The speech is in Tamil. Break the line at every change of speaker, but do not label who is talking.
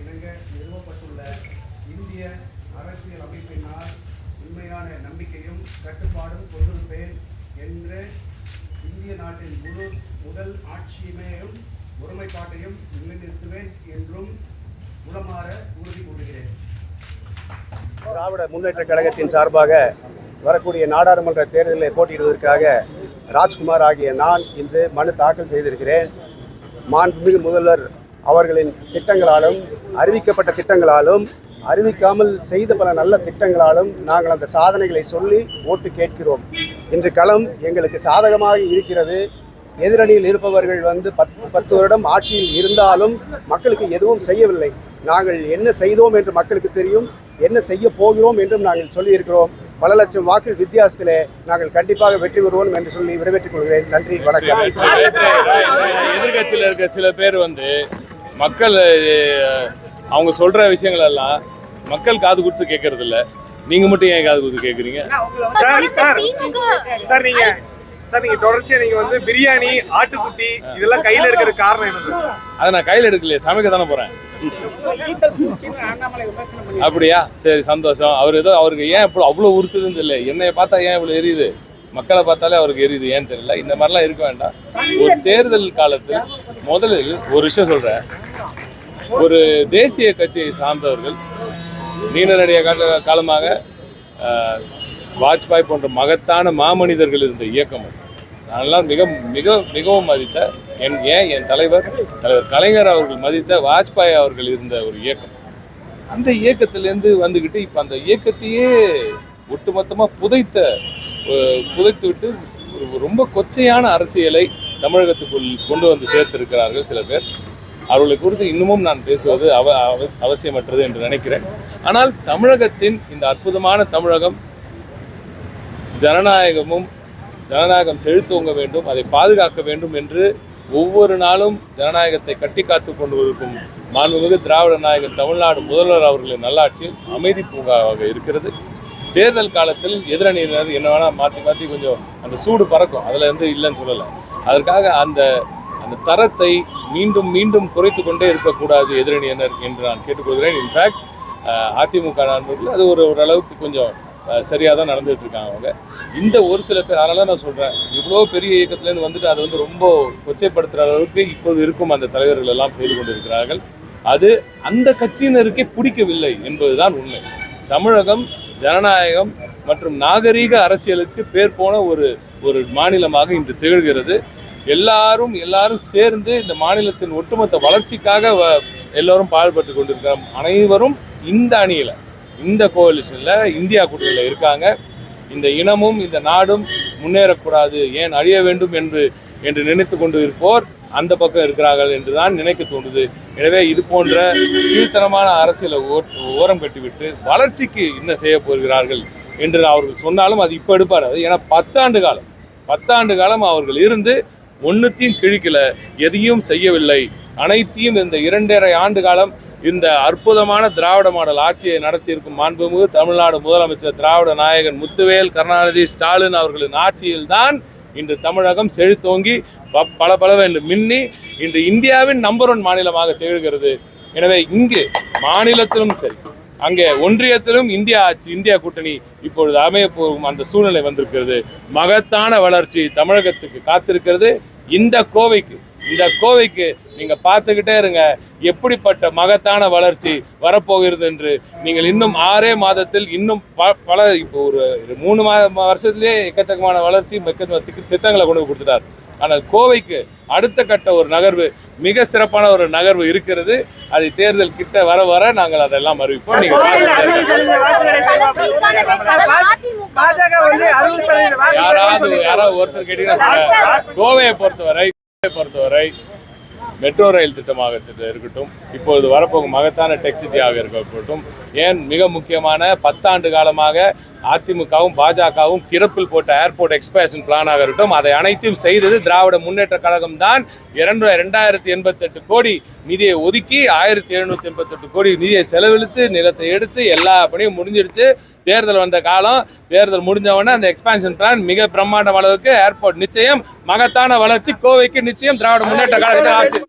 இணங்க நிறுவப்பட்டுள்ள இந்திய அரசியல் அமைப்பினால் உண்மையான நம்பிக்கையும் கட்டுப்பாடும் கொண்டிருப்பேன் என்று இந்திய நாட்டின் முழு முதல் ஆட்சியுமையும் ஒருமைப்பாட்டையும் நிலைநிறுத்துவேன் என்றும் உளமாற உறுதி கூறுகிறேன். திராவிட முன்னேற்ற கழகத்தின் சார்பாக வரக்கூடிய நாடாளுமன்ற தேர்தலில் போட்டியிடுவதற்காக ராஜ்குமார் ஆகிய நான் இன்று மனு தாக்கல் செய்திருக்கிறேன். மாண்புமிகு முதல்வர் அவர்களின் திட்டங்களாலும் அறிவிக்கப்பட்ட திட்டங்களாலும் அறிவிக்காமல் செய்த பல நல்ல திட்டங்களாலும் நாங்கள் அந்த சாதனைகளை சொல்லி ஓட்டு கேட்கிறோம். இன்று களம் எங்களுக்கு சாதகமாக இருக்கிறது. எதிரணியில் இருப்பவர்கள் வந்து பத்து பத்து வருடம் ஆட்சியில் இருந்தாலும் மக்களுக்கு எதுவும் செய்யவில்லை. நாங்கள் என்ன செய்தோம் என்று மக்களுக்கு தெரியும். என்ன செய்ய போகிறோம் என்றும் நாங்கள் சொல்லியிருக்கிறோம். பல லட்சம் வாக்கு வித்தியாசத்திலே நாங்கள் கண்டிப்பாக வெற்றி பெறுவோம் என்று சொல்லி விடைபெற்றுக் கொள்கிறேன். நன்றி வணக்கம்.
எதிர்கட்சியில் இருக்க சில பேர் வந்து மக்கள் அவங்க சொல்ற விஷயங்கள் எல்லாம் மக்கள் காது கொடுத்து கேட்கறது இல்ல நீங்க மட்டும் ஏன் காது கொடுத்து கேக்குறீங்க?
Sir, sir.
திமுக
சார் நீங்க சார் நீங்க தொடர்ச்சியா நீங்க வந்து பிரியாணி ஆட்டுக்குட்டி இதெல்லாம் கையில எடுக்கிற காரணம் என்ன சார்?
அதை நான் கையில எடுக்கலையே சமைக்க தானே போறேன். அப்படியா? சரி சந்தோஷம். அவர் ஏதோ அவருக்கு ஏன் இப்போ அவ்வளோ உறுத்துதுன்னு தெரியல. என்னைய பார்த்தா ஏன் இவ்வளோ எரியுது? மக்களை பார்த்தாலே அவருக்கு எரியுது ஏன்னு தெரியல. இந்த மாதிரிலாம் இருக்க வேண்டாம். ஒரு தேர்தல் காலத்தில் முதலில் ஒரு விஷயம் சொல்றேன். ஒரு தேசிய கட்சியை சார்ந்தவர்கள் நீண்ட நடிக கால காலமாக வாஜ்பாய் போன்ற மகத்தான மாமனிதர்கள் இருந்த இயக்கம் நான்லாம் மிக மிக மிகவும் மதித்த என் ஏன் என் தலைவர் தலைவர் கலைஞர் அவர்கள் மதித்த வாஜ்பாய் அவர்கள் இருந்த ஒரு இயக்கம். அந்த இயக்கத்திலேருந்து வந்துக்கிட்டு இப்போ அந்த இயக்கத்தையே ஒட்டுமொத்தமாக புதைத்த புதைத்து விட்டு ரொம்ப கொச்சையான அரசியலை தமிழகத்துக்குள் கொண்டு வந்து சேர்த்திருக்கிறார்கள் சில பேர். அவர்களை குறித்து இன்னமும் நான் பேசுவது அவ அவ- அவசியமற்றது என்று நினைக்கிறேன். ஆனால் தமிழகத்தின் இந்த அற்புதமான தமிழகம் ஜனநாயகமும் ஜனநாயகம் செழித்தோங்க வேண்டும் அதை பாதுகாக்க வேண்டும் என்று ஒவ்வொரு நாளும் ஜனநாயகத்தை கட்டி காத்து கொண்டு இருக்கும் மாண்புமிகு திராவிட நாயகன் தமிழ்நாடு முதல்வர் அவர்களின் நல்லாட்சியில் அமைதி பூங்காவாக இருக்கிறது. தேர்தல் காலத்தில் எதிரணியினர் என்ன வேணால் மாற்றி மாற்றி கொஞ்சம் அந்த சூடு பறக்கும். அதில் இருந்து இல்லைன்னு சொல்லலை. அதற்காக அந்த அந்த தரத்தை மீண்டும் மீண்டும் குறைத்து கொண்டே இருக்கக்கூடாது எதிரணியினர் என்று நான் கேட்டுக்கொள்கிறேன். இன்ஃபேக்ட் அதிமுக நண்பர்கள் அது ஒரு ஓரளவுக்கு கொஞ்சம் சரியாக தான் நடந்துட்டு இருக்காங்க அவங்க. இந்த ஒரு சில பேர் அதனால நான் சொல்கிறேன் இவ்வளோ பெரிய இயக்கத்துலேருந்து வந்துட்டு அதை வந்து ரொம்ப கொச்சைப்படுத்துகிற அளவுக்கு இப்போது இருக்கும் அந்த தலைவர்கள் எல்லாம் செய்து கொண்டிருக்கிறார்கள். அது அந்த கட்சியினருக்கே பிடிக்கவில்லை என்பதுதான் உண்மை. தமிழகம் ஜனநாயகம் மற்றும் நாகரீக அரசியலுக்கு பேர் போன ஒரு ஒரு மாநிலமாக இன்று திகழ்கிறது. எல்லாரும் எல்லாரும் சேர்ந்து இந்த மாநிலத்தின் ஒட்டுமொத்த வளர்ச்சிக்காக வ- எல்லோரும் பாடுபட்டு கொண்டிருக்கிறோம். அனைவரும் இந்த அணியில் இந்த கோலிஷனில் இந்தியா கூட்டணியில் இருக்காங்க. இந்த இனமும் இந்த நாடும் முன்னேறக்கூடாது. ஏன் அழிய வேண்டும் என்று என்று நினைத்து கொண்டு இருப்போர் அந்த பக்கம் இருக்கிறார்கள் என்று தான் நினைக்க தோன்றுது. எனவே இது போன்ற கீழ்த்தனமான அரசியலை ஓ- ஓரம் கட்டிவிட்டு வளர்ச்சிக்கு என்ன செய்ய போகிறார்கள் என்று அவர்கள் சொன்னாலும் அது இப்போ எடுப்பார். ஏன்னா பத்தாண்டு காலம். பத்தாண்டு காலம் அவர்கள் இருந்து ஒன்றுத்தையும் கிழிக்கல எதையும் செய்யவில்லை. அனைத்தையும் இந்த இரண்டரை ஆண்டு காலம் இந்த அற்புதமான திராவிட மாடல் ஆட்சியை நடத்தியிருக்கும் மாண்புமிகு தமிழ்நாடு முதலமைச்சர் திராவிட நாயகன் முத்துவேல் கருணாநிதி ஸ்டாலின் அவர்களின் ஆட்சியில்தான் இன்று தமிழகம் செழித்தோங்கி ப- பல பலவென்று மின்னி இன்று இந்தியாவின் நம்பர் ஒன் மாநிலமாக திகழ்கிறது. எனவே இங்கு மாநிலத்திலும் சரி அங்கே ஒன்றியத்திலும் இந்தியா ஆட்சி இந்தியா கூட்டணி இப்பொழுது அமைய போகும் அந்த சூழ்நிலை வந்திருக்கிறது. மகத்தான வளர்ச்சி தமிழகத்துக்கு காத்திருக்கிறது. இந்த கோவைக்கு இந்த கோவைக்கு நீங்கள் பார்த்துக்கிட்டே இருங்க. எப்படிப்பட்ட மகத்தான வளர்ச்சி வரப்போகிறது என்று நீங்கள் இன்னும் ஆறே மாதத்தில் இன்னும் ப பல இப்போ ஒரு மூணு மா வருஷத்துலேயே எக்கச்சக்கமான வளர்ச்சி மிக்க திட்டங்களை கொண்டு கொடுத்துட்டார். ஆனால் கோவைக்கு அடுத்த கட்ட ஒரு நகர்வு மிக சிறப்பான ஒரு நகர்வு இருக்கிறது. அது தேர்தல் கிட்ட வர வர நாங்கள் அதெல்லாம் அறிவிப்போம். யாராவது யாராவது ஒருத்தர் கேட்டீங்கன்னா. கோவையை பொறுத்தவரை பொறுத்தவரை மெட்ரோ ரயில் திட்டமாக திட்ட- இருக்கட்டும் இப்பொழுது வரப்போகும் மகத்தான டெக்சிட்டியாக இருக்கட்டும் ஏன் மிக முக்கியமான பத்தாண்டு காலமாக அதிமுகவும் பாஜகவும் கிடப்பில் போட்ட ஏர்போர்ட் எக்ஸ்பேஷன் பிளானாக இருக்கட்டும். அதை அனைத்தையும் செய்தது திராவிட முன்னேற்ற கழகம் தான் இரண்டு ரெண்டாயிரத்தி எண்பத்தெட்டு கோடி நிதியை ஒதுக்கி ஆயிரத்தி எழுநூத்தி எண்பத்தெட்டு கோடி நிதியை செலவழித்து நிலத்தை எடுத்து எல்லா பணியும் முடிஞ்சிடுச்சு தேர்தல் வந்த காலம் தேர்தல் முடிஞ்சவொடனே அந்த எக்ஸ்பான்ஷன் பிளான் மிக பிரம்மாண்ட அளவுக்கு ஏர்போர்ட் நிச்சயம் மகத்தான வளர்ச்சி கோவைக்கு நிச்சயம் திராவிட முன்னேற்ற கழகத்தில் ஆட்சி.